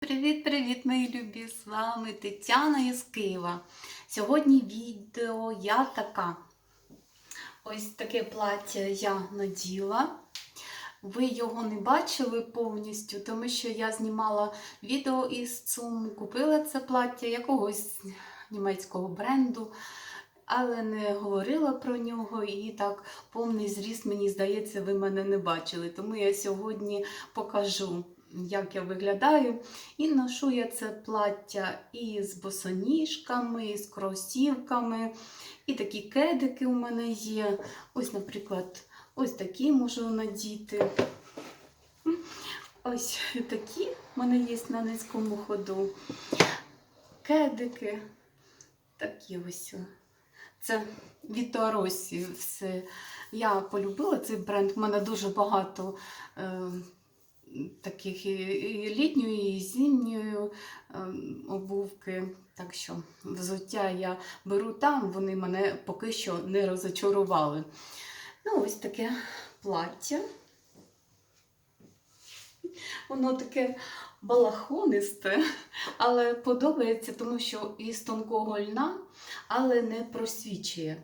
Привіт-привіт, мої любі! З вами Тетяна із Києва. Сьогодні відео я така. Ось таке плаття я наділа. Ви його не бачили повністю, тому що я знімала відео із ЦУМ, купила це плаття якогось німецького бренду, але не говорила про нього. І так повний зріст, мені здається, ви мене не бачили. Тому я сьогодні покажу, як я виглядаю. І ношу я це плаття і з босоніжками, і з кросівками. І такі кедики у мене є. Ось, наприклад, ось такі можу надіти. Ось такі в мене є на низькому ходу. Кедики. Такі ось. Це від Туаросі. Я полюбила цей бренд. У мене дуже багато е, таких і, літньої, і зимньої е, обувки. Так що взуття я беру там, вони мене поки що не розочарували. Ну, ось таке плаття. Воно таке балахонисте, але подобається, тому що із тонкого льна, але не просвічує.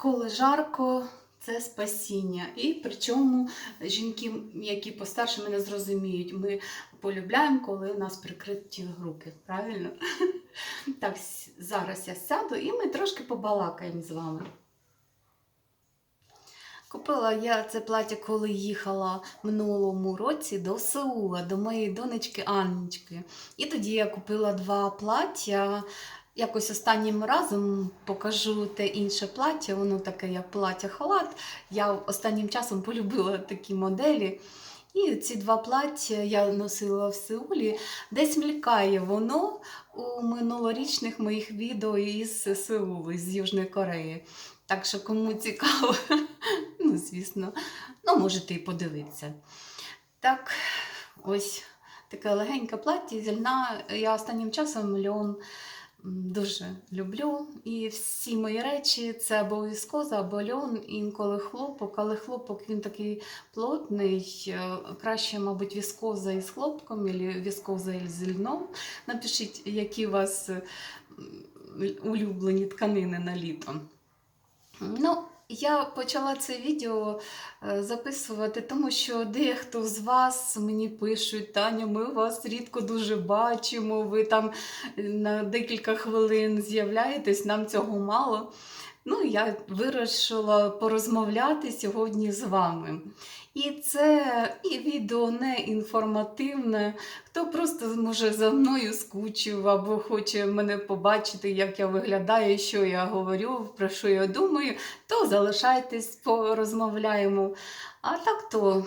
Коли жарко, це спасіння. І причому жінки, які постарше мене зрозуміють, ми полюбляємо, коли у нас прикриті руки. Правильно? Так, зараз я сяду і ми трошки побалакаємо з вами. Купила я це плаття, коли їхала минулому році до Сеула, до моєї донечки Аннічки. І тоді я купила два плаття. Якось останнім разом покажу те інше плаття, воно таке як плаття-халат. Я останнім часом полюбила такі моделі. І ці два плаття я носила в Сеулі. Десь мелькає воно у минулорічних моїх відео із Сеулу, з Южної Кореї. Так що, кому цікаво, ну, звісно, ну, можете і подивитися. Так, ось таке легеньке плаття зі льна. Я останнім часом льон дуже люблю. І всі мої речі це або віскоза, або льон, інколи хлопок, але хлопок він такий плотний. е, Краще, мабуть, віскоза із хлопком, або віскоза із льном. Напишіть, які у вас улюблені тканини на літо. Ну, я почала це відео е, записувати, тому що дехто з вас мені пишуть, Таня, ми вас рідко дуже бачимо, ви там е, на декілька хвилин з'являєтесь, нам цього мало. Ну, я вирішила порозмовляти сьогодні з вами. І це і відео не інформативне. Хто просто може за мною скучив або хоче мене побачити, як я виглядаю, що я говорю, про що я думаю, то залишайтесь, порозмовляємо. А так то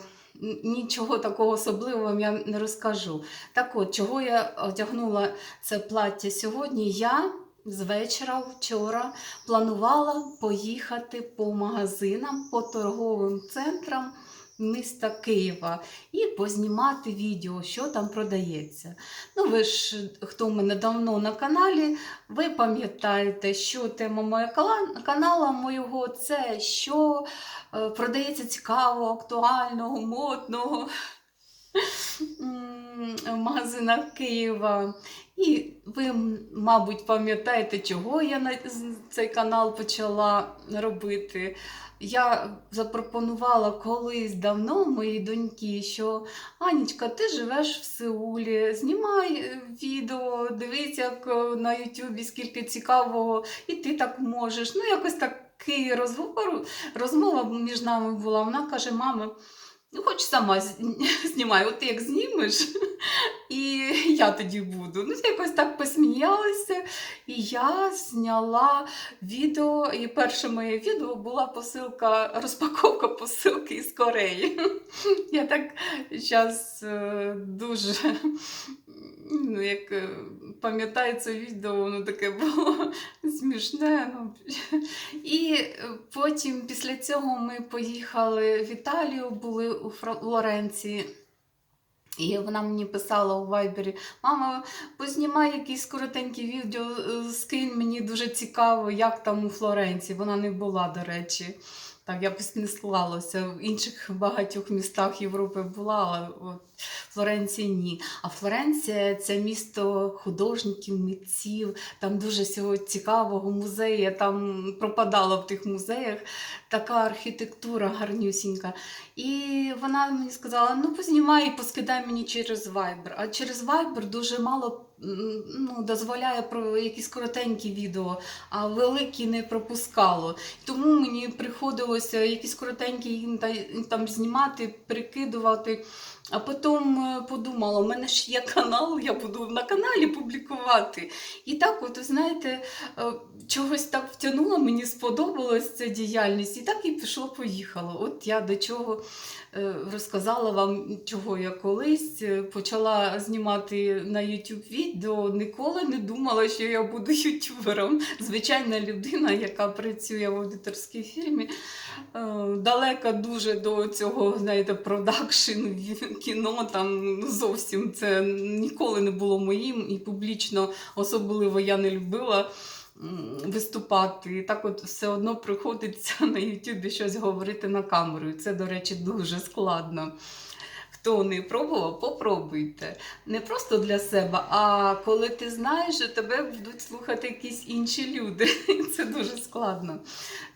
нічого такого особливого я не розкажу. Так от, чого я одягнула це плаття сьогодні? Я з вечора вчора планувала поїхати по магазинам, по торговим центрам міста Києва і познімати відео, що там продається. Ну, ви ж, хто в мене давно на каналі, ви пам'ятаєте, що тема моєго канала моєго це що е, продається цікаво, актуального, модного в магазинах Києва. І ви, мабуть, пам'ятаєте, чого я цей канал почала робити. Я запропонувала колись давно моїй доньки, що Анічка, ти живеш в Сеулі, знімай е, відео, дивись, як е, на Ютубі скільки цікавого, і ти так можеш. Ну, якось такий розговор, розмова між нами була. Вона каже: мама, ну хоч сама знімай, от ти як знімеш, і я тоді буду. Ну, якось так посміялися. І я зняла відео, і перше моє відео була посилка, розпаковка посилки із Кореї. Я так зараз дуже ну, як е, пам'ятаю це відео, воно таке було смішне. Ну. І е, потім після цього ми поїхали в Італію, були у Флоренції. І вона мені писала у Вайбері: Мама, познімай якісь коротенькі відео, е, скинь мені дуже цікаво, як там у Флоренції. Вона не була, до речі. Так, якось не склалося. В інших багатьох містах Європи була, але от Флоренції ні. А Флоренція це місто художників, митців, там дуже всього цікавого музею. Там пропадала в тих музеях. Така архітектура гарнюсінька. І вона мені сказала: ну познімай і поскидай мені через Viber. А через Viber дуже мало ну, дозволяє про якісь коротенькі відео, а великі не пропускало. Тому мені приходилося якісь коротенькі там знімати, перекидувати. А потім е, подумала, у мене ж є канал, я буду на каналі публікувати. І так, от, знаєте, е, чогось так втягнуло, мені сподобалась ця діяльність, і так і пішло-поїхало. От я до чого розказала вам, чого я колись е, почала знімати на YouTube відео. Ніколи не думала, що я буду ютубером. Звичайна людина, яка працює в аудиторській фірмі, е, далека дуже до цього, знаєте, продакшн кіно. Там зовсім це ніколи не було моїм, і публічно особливо я не любила виступати. І так от все одно приходиться на Ютубі щось говорити на камеру. Це, до речі, дуже складно. Хто не пробував, попробуйте. Не просто для себе, а коли ти знаєш, що тебе будуть слухати якісь інші люди. Це дуже складно.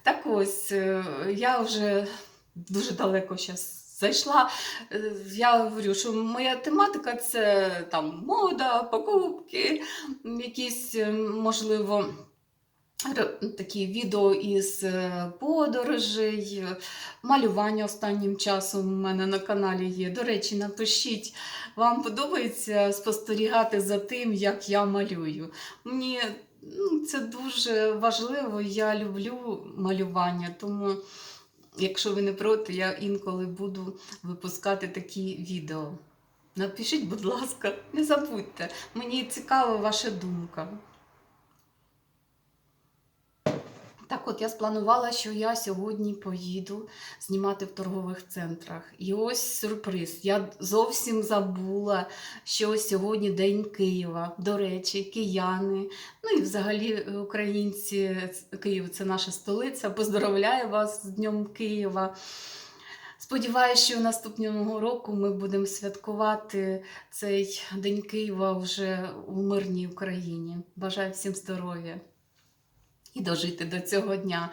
Так ось, е, я вже дуже далеко зараз зайшла. Е, Я говорю, що моя тематика це там мода, покупки, якісь, можливо, такі відео із е, подорожей, малювання останнім часом у мене на каналі є. До речі, напишіть, вам подобається спостерігати за тим, як я малюю. Мені ну, це дуже важливо, я люблю малювання, тому. Якщо ви не проти, я інколи буду випускати такі відео. Напишіть, будь ласка, не забудьте. Мені цікава ваша думка. Так от я спланувала, що я сьогодні поїду знімати в торгових центрах. І ось сюрприз. Я зовсім забула, що сьогодні День Києва. До речі, кияни, ну і взагалі е, українці, Київ це наша столиця. Поздоровляю вас з Днем Києва. Сподіваюся, що наступного року ми будемо святкувати цей День Києва вже у мирній Україні. Бажаю всім здоров'я і дожити до цього дня.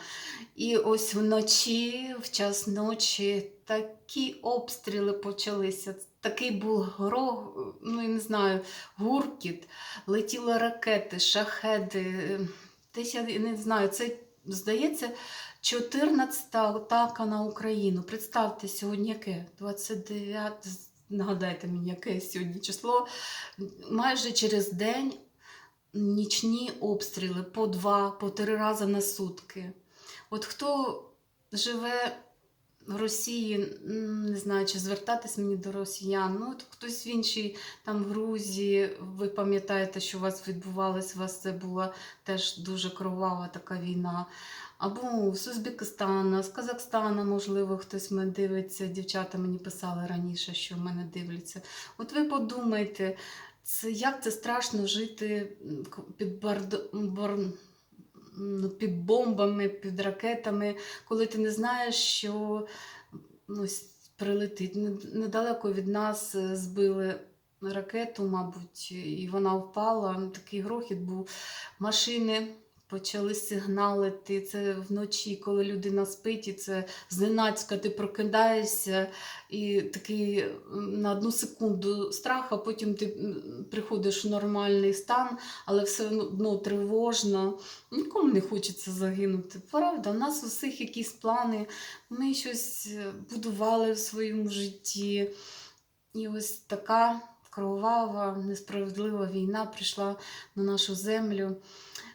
І ось вночі, в час ночі, такі обстріли почалися. Такий був грох, ну я не знаю, гуркіт, летіли ракети, шахеди. Десь я не знаю, це здається 14-та атака на Україну. Представте, сьогодні яке? 29, нагадайте мені, яке сьогодні число. Майже через день нічні обстріли по два, по три рази на сутки. От хто живе в Росії, не знаю, чи звертатись мені до росіян, ну от хтось в іншій, там Грузії, ви пам'ятаєте, що у вас відбувалось, у вас це була теж дуже кровава така війна. Або з Узбекистана, з Казахстана, можливо, хтось мене дивиться. Дівчата мені писали раніше, що мене дивляться. От ви подумайте, це, як це страшно жити під, бардо, бар, ну, під бомбами, під ракетами, коли ти не знаєш, що ну, прилетить. Недалеко від нас е, збили ракету, мабуть, і вона впала. Такий грохіт був. Машини почали сигналити. Це вночі, коли людина спить, і це зненацька ти прокидаєшся, і такий на одну секунду страх, а потім ти приходиш в нормальний стан, але все одно тривожно. Нікому не хочеться загинути. Правда, у нас у всіх якісь плани. Ми щось е, будували в своєму житті. І ось така кровава, несправедлива війна прийшла на нашу землю.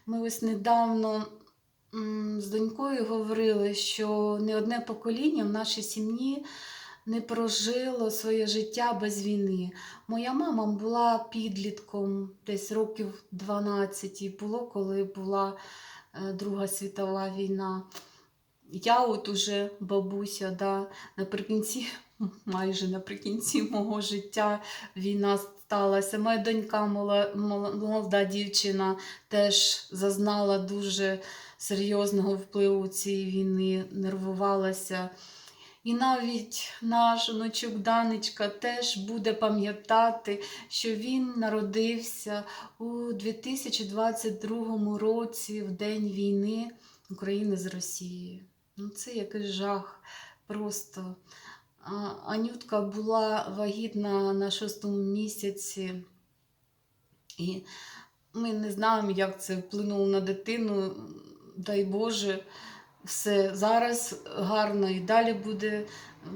Ми ось недавно з донькою говорили, що не одне покоління в нашій сім'ї не прожило своє життя без війни. Моя мама була підлітком десь років 12, і було, коли була е, Друга світова війна. Я от уже бабуся, да, наприкінці, майже наприкінці мого життя війна сталася. Моя донька, молода дівчина, теж зазнала дуже серйозного впливу цієї війни, нервувалася. І навіть наш внучок Данечка теж буде пам'ятати, що він народився у 2022 році, в день війни України з Росією. Ну, це якийсь жах просто. Анютка була вагітна на шостому місяці, і ми не знаємо, як це вплинуло на дитину. Дай Боже, все зараз гарно і далі буде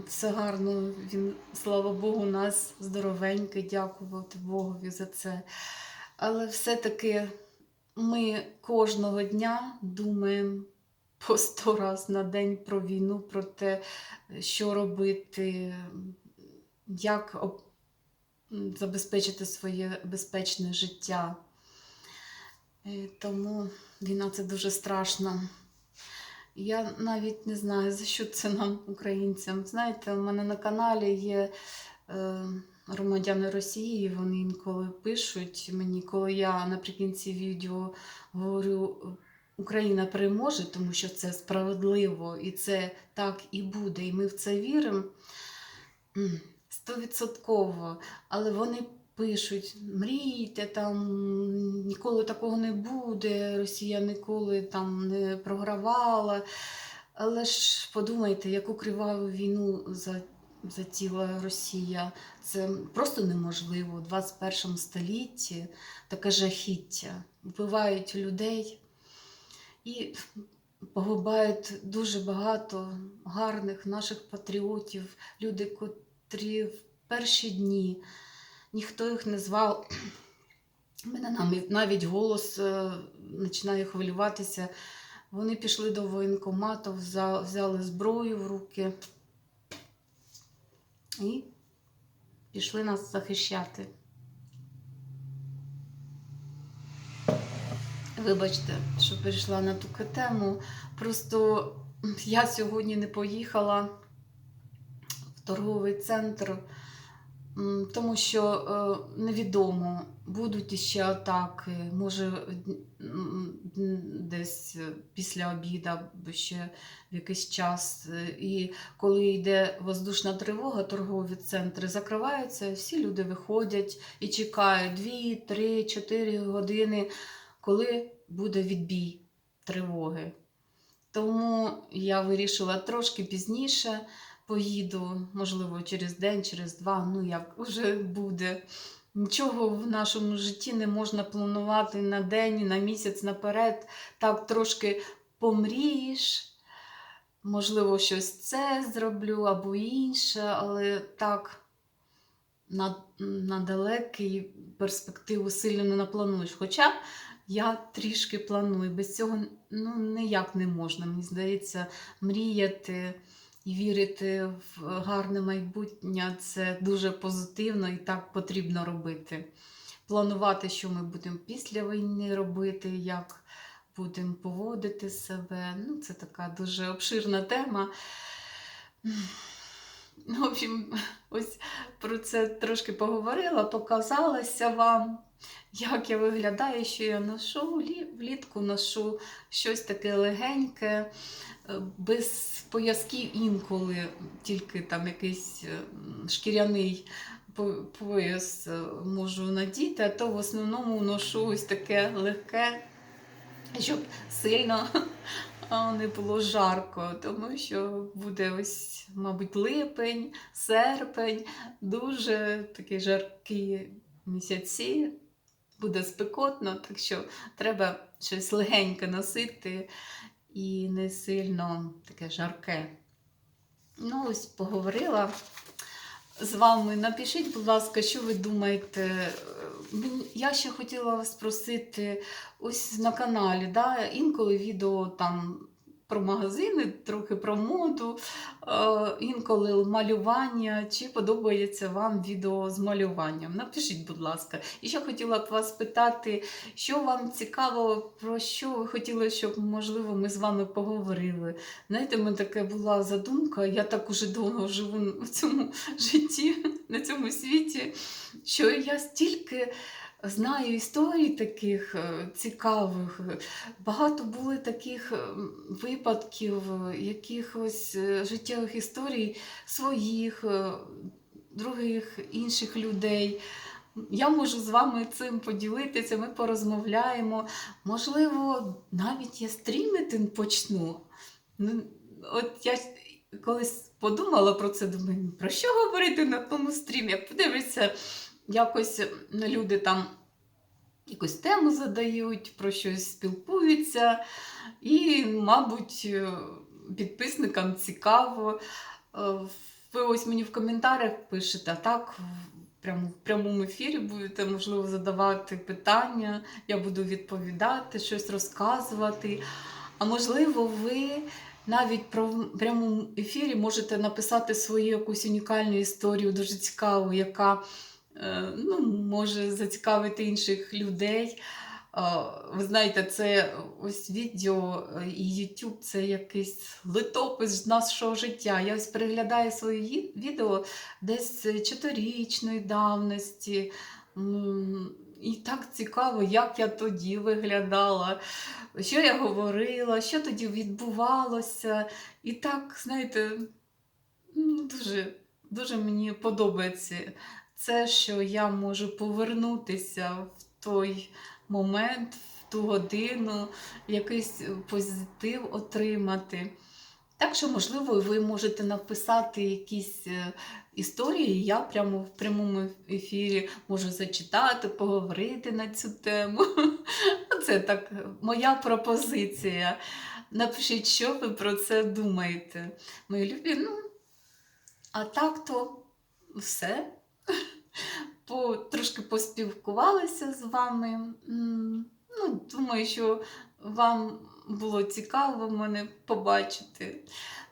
все гарно. Він, слава Богу, нас здоровенький, дякувати Богові за це. Але все-таки ми кожного дня думаємо по сто раз на день про війну, про те, що робити, як забезпечити своє безпечне життя. Е, Тому війна це дуже страшно. Я навіть не знаю, за що це нам, українцям. Знаєте, у мене на каналі є е, громадяни Росії, вони інколи пишуть мені, коли я наприкінці відео говорю, Україна переможе, тому що це справедливо і це так і буде, і ми в це віримо. Стовідсотково. Але вони пишуть: мрійте, там ніколи такого не буде, Росія ніколи там не програвала. Але ж подумайте, яку криваву війну за, затіла Росія. Це просто неможливо у 21 столітті таке жахіття. Вбивають людей і погибають дуже багато гарних наших патріотів, люди, котрі в перші дні ніхто їх не звав. Мене навіть голос е, починає хвилюватися. Вони пішли до воєнкомату, взяли зброю в руки і пішли нас захищати. Вибачте, що перейшла на таку тему. Просто я сьогодні не поїхала в торговий центр, тому що е, невідомо, будуть іще атаки, може десь після обіда, або ще в якийсь час. І коли йде воздушна тривога, торгові центри закриваються, всі люди виходять і чекають 2, 3, 4 години, коли буде відбій тривоги. Тому я вирішила трошки пізніше поїду, можливо, через день, через два, ну як вже буде. Нічого в нашому житті не можна планувати на день, на місяць наперед. Так трошки помрієш, можливо, щось це зроблю або інше, але так на, на далекий перспективу сильно не наплануєш. Хоча я трішки планую. Без цього ну, ніяк не можна. Мені здається, мріяти і вірити в гарне майбутнє це дуже позитивно і так потрібно робити. Планувати, що ми будемо після війни робити, як будемо поводити себе. Ну, це така дуже обширна тема. В общем, ось про це трошки поговорила, показалася вам, як я виглядаю, що я ношу, влітку ношу щось таке легеньке, е, без поясків інколи, тільки там якийсь е, шкіряний пояс е, можу надіти, а то в основному ношу ось таке легке, щоб сильно не було жарко, тому що буде ось, мабуть, липень, серпень, дуже такі жаркі місяці. Буде спекотно, так що треба щось легеньке носити і не сильно таке жарке. Ну, ось поговорила з вами. Напишіть, будь ласка, що ви думаєте. Я ще хотіла вас спросити, ось на каналі, да, інколи відео там про магазини, трохи про моду, е, інколи малювання. Чи подобається вам відео з малюванням? Напишіть, будь ласка. І ще хотіла б вас питати, що вам цікаво, про що ви хотіли, щоб, можливо, ми з вами поговорили. Знаєте, в мене така була задумка, я так уже довго живу в цьому житті, на цьому світі, що я стільки знаю історій таких е, цікавих. Багато були таких е, випадків, е, якихось життєвих історій своїх, других інших людей. Я можу з вами цим поділитися, ми порозмовляємо. Можливо, навіть я стрімити почну. Ну, от я колись подумала про це, думаю, «Ну, про що говорити на тому стрімі? Як подивишся, якось люди там якусь тему задають, про щось спілкуються, і, мабуть, е, підписникам цікаво. Е, Ви ось мені в коментарях пишете, так прямо, в прямому ефірі будете, можливо, задавати питання, я буду відповідати, щось розказувати. А можливо, ви навіть про прямому ефірі можете написати свою якусь унікальну історію, дуже цікаву, яка ну, може зацікавити інших людей. Е, Ви знаєте, це ось відео е, і YouTube це якийсь литопис нашого життя. Я ось переглядаю свої відео десь чотирирічної давності. І так цікаво, як я тоді виглядала, що я говорила, що тоді відбувалося. І так, знаєте, дуже, дуже мені подобається це, що я можу повернутися в той момент, в ту годину, якийсь позитив отримати. Так що, можливо, ви можете написати якісь е, історії, я прямо в прямому ефірі можу зачитати, поговорити на цю тему. Це так моя пропозиція. Напишіть, що ви про це думаєте. Мої любі, ну, а так то все. По, трошки поспілкувалася з вами. Ну, думаю, що вам було цікаво мене побачити.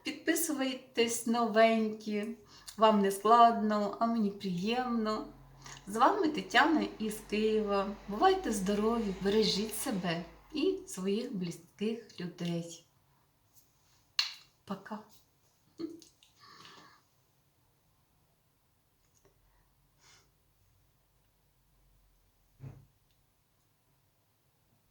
Підписуйтесь новенькі, вам не складно, а мені приємно. З вами Тетяна із Києва. Бувайте здорові, бережіть себе і своїх близьких людей. Пока.